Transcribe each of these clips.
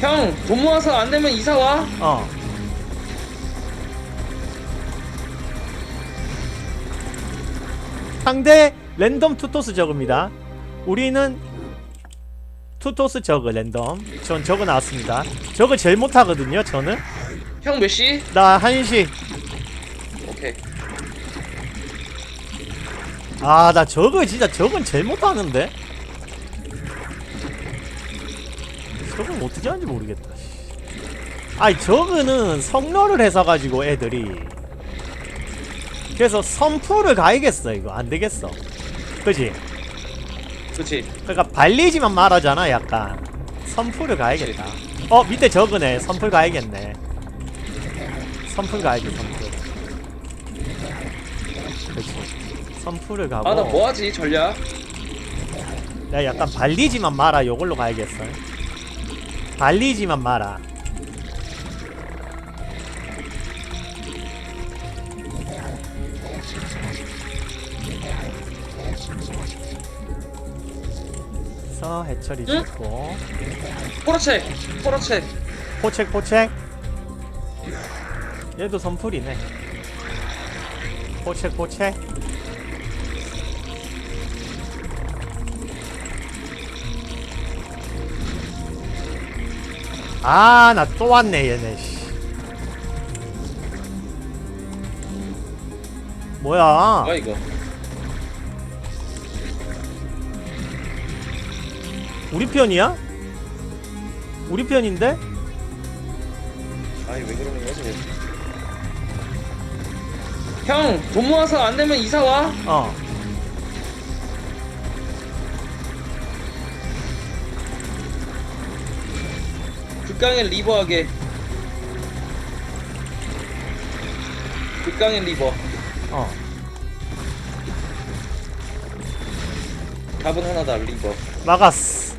형, 돈 모아서 안 되면 이사 와. 어. 상대 랜덤 투토스 저그입니다. 우리는 투토스 저그 랜덤. 전 저그 나왔습니다. 저그 제일 못하거든요. 저는 형 몇 시? 나 한시. 오케이. 아 나 저그 진짜 저건 제일 못하는데. 저건 어떻게 하는지 모르겠다. 씨. 아이 저그는 성로를 해서 가지고 애들이 그래서 선풀을 가야겠어 이거 안 되겠어. 그지? 그렇지. 그러니까 발리지만 말하잖아 약간 선풀을 가야겠다 어 밑에 저그네 선풀 가야겠네 선풀 가야지 선풀 그렇지 선풀을 가고 아, 나 뭐 하지? 전략. 야 약간 발리지만 마라 요걸로 가야겠어 발리지만 마라 그래서 해철이 응? 좋고 포러체. 포러체. 포책 포책 얘도 선풀이네 포책 포책 아 나 또 왔네 얘네 씨. 뭐야 뭐야 이거? 우리 편이야? 우리 편인데? 아니 왜 그러는 거지? 형, 돈 모아서 안 되면 이사 와. 어 극강의 리버하게. 극강의 리버. 어. 답은 하나다 리버. 막았어.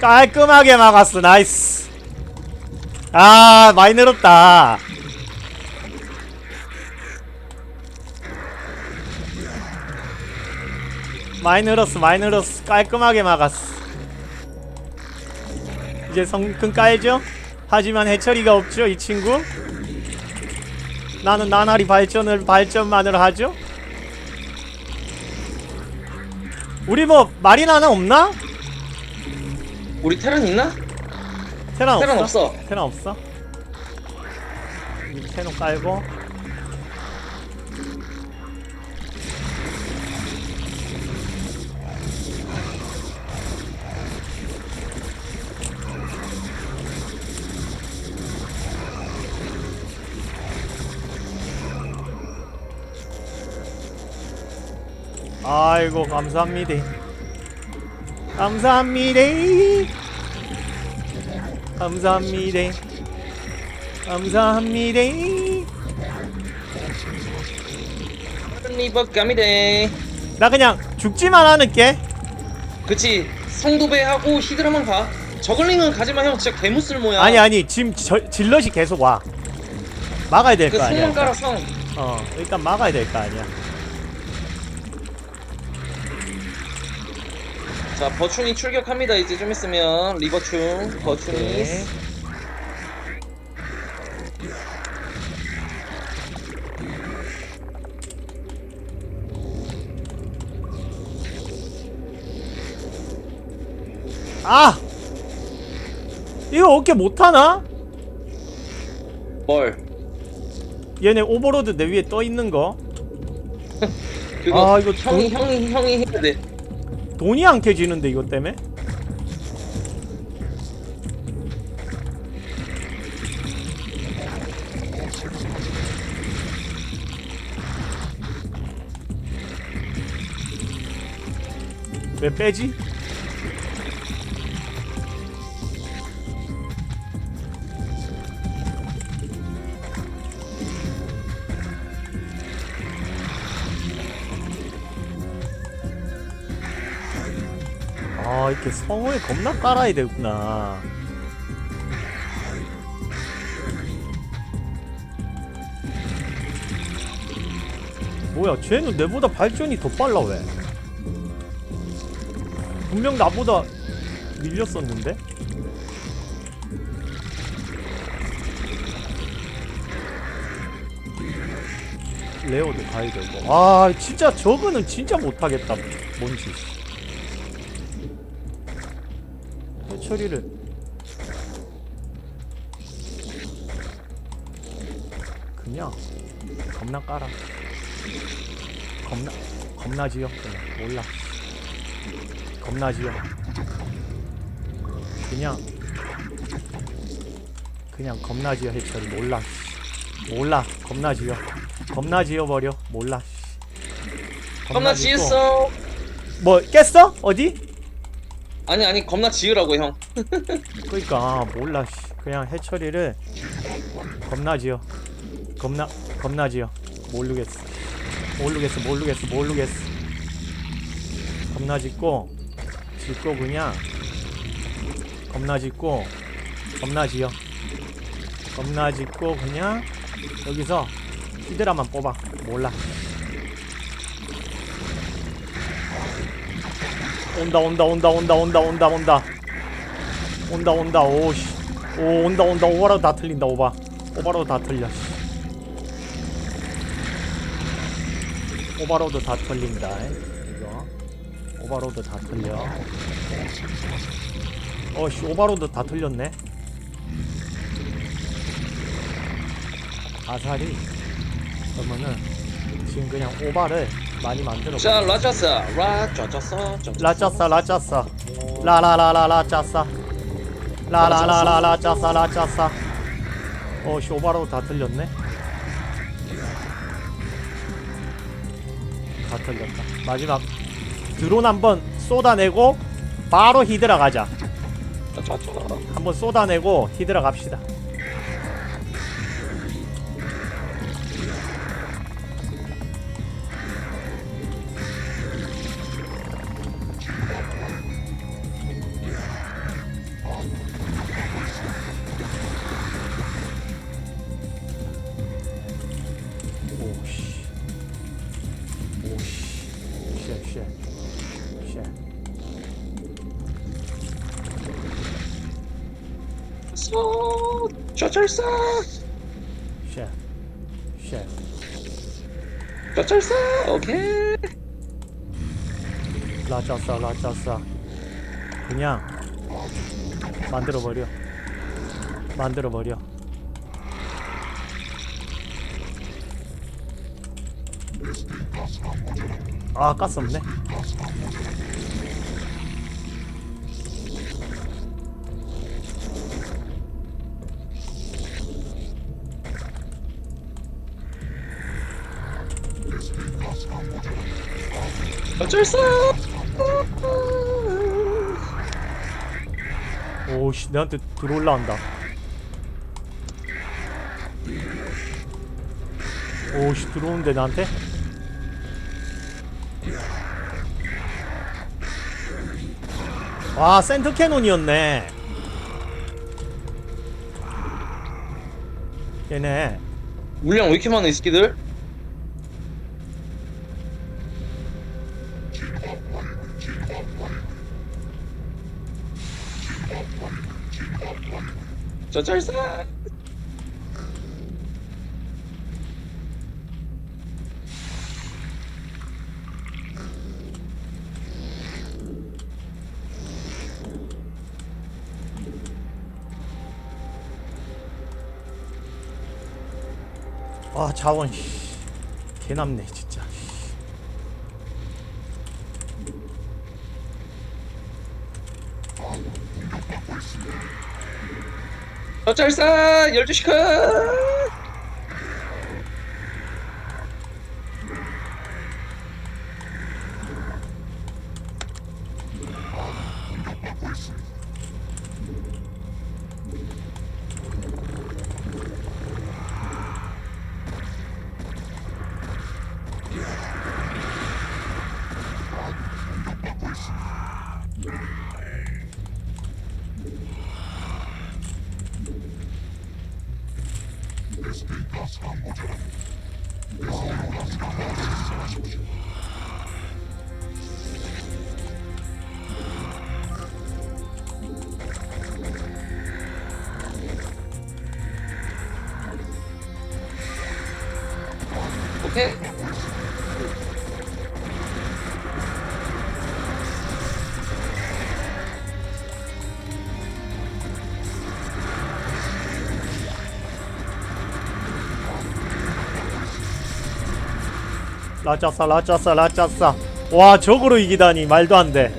깔끔하게 막았어. 나이스. 아, 많이 늘었다. 많이 늘었어. 많이 늘었어. 깔끔하게 막았어. 이제 성큰 깔죠? 하지만 해처리가 없죠, 이 친구. 나는 나날이 발전을 발전만을 하죠. 우리 뭐 마리나는 없나? 우리 테란 있나? 테란 테란 없어? 없어. 테란 없어? 이 테란 깔고 아이고 감사합니다 감사합니다 감사합니다. 감사합니다. 리버 까미데. 나 그냥 죽지만 않을게. 그치. 성도배하고 히드라만 가. 저글링은 가지마 형. 진짜 개무쓸모야. 아니 아니 지금 저, 질럿이 계속 와. 막아야 될그거 아니야. 성만 깔아 일단. 성. 어 일단 막아야 될 거 아니야. 자 버춘이 출격합니다. 이제 좀 있으면 리버충 버춘이. 오케이. 아! 이거 어깨 못하나? 뭘? 얘네 오버로드 내 위에 떠 있는 거 그거 아, 이거 형이 돈- 형이 형이 해야 돼. 돈이 안 캐지는데 이것 때문에? 왜 빼지? 이렇게 성을 겁나 깔아야 되구나. 뭐야 쟤는 내보다 발전이 더 빨라 왜? 분명 나보다 밀렸었는데? 레오드 가야 되고. 아 진짜 저거는 진짜 못하겠다 뭔지. 처리를. 그냥 겁나 깔아. 겁나 겁나지요 그냥 몰라. 겁나지요 그냥 그냥 겁나지요 해처리 몰라. 몰라. 겁나지요 겁나지요 버려. 몰라. 겁나. 지었어. 뭐 깼어? 어디? 아니 아니 겁나 지으라고 형. 그러니까 아, 몰라 씨. 그냥 해처리를 겁나지요 겁나 겁나지요 모르겠어. 모르겠어 모르겠어 모르겠어. 겁나 짓고 짓고 그냥 겁나 짓고 겁나 지요 겁나 짓고 그냥 여기서 히드라만 뽑아. 몰라 온다 온다 온다 온다 온다 온다 온다. 온다 온다 오씨. 오 온다 온다. 오바라도 다 틀린다 오바. 오바라도 다 틀려 씨. 오바로드 다 틀린다 이거. 오바로드 다 틀려. 어씨 오바로드 다 틀렸네. 아사리. 그러면은 지금 그냥 오바를 많이 만들어 자 라짜싸 라짜짜싸 라짜싸 라짜싸 라라라라 라짜싸 라라라라 라짜싸 라짜싸 어 쇼바로 다 틀렸네. 다 틀렸다. 마지막. 드론 한번 쏟아내고 바로 히드라 가자. 한번 쏟아내고 히드라 갑시다 짜잘싸 쉣, 쉣. 짜잘싸 오케이. 라짜싸 라짜싸 그냥 만들어버려. 만들어버려. 아 가스 없네 짜잘싸 오씨 내한테 들어올라 한다. 오씨 들어오는데 나한테? 와 센터 캐논이었네. 얘네. 물량 왜 이렇게 많아 이 새끼들? 짜잘싸 아 자원 씨. 개남네 진짜 어쩔 사 12시간! 라짜싸 라짜싸 라짜싸. 와 적으로 이기다니 말도 안돼.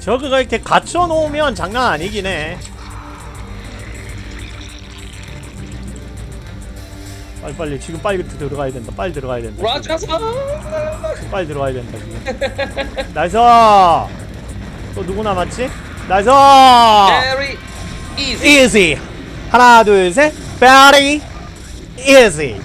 저그가 이렇게 갖춰 놓으면 장난 아니긴 해. 빨리 빨리. 지금 빨리 들어가야 된다. 빨리 들어가야 된다 라자사 빨리 들어가야 된다 지금. 나이스! 또 누구 남았지? 나이스! Very easy. Easy. 하나 둘셋. Very easy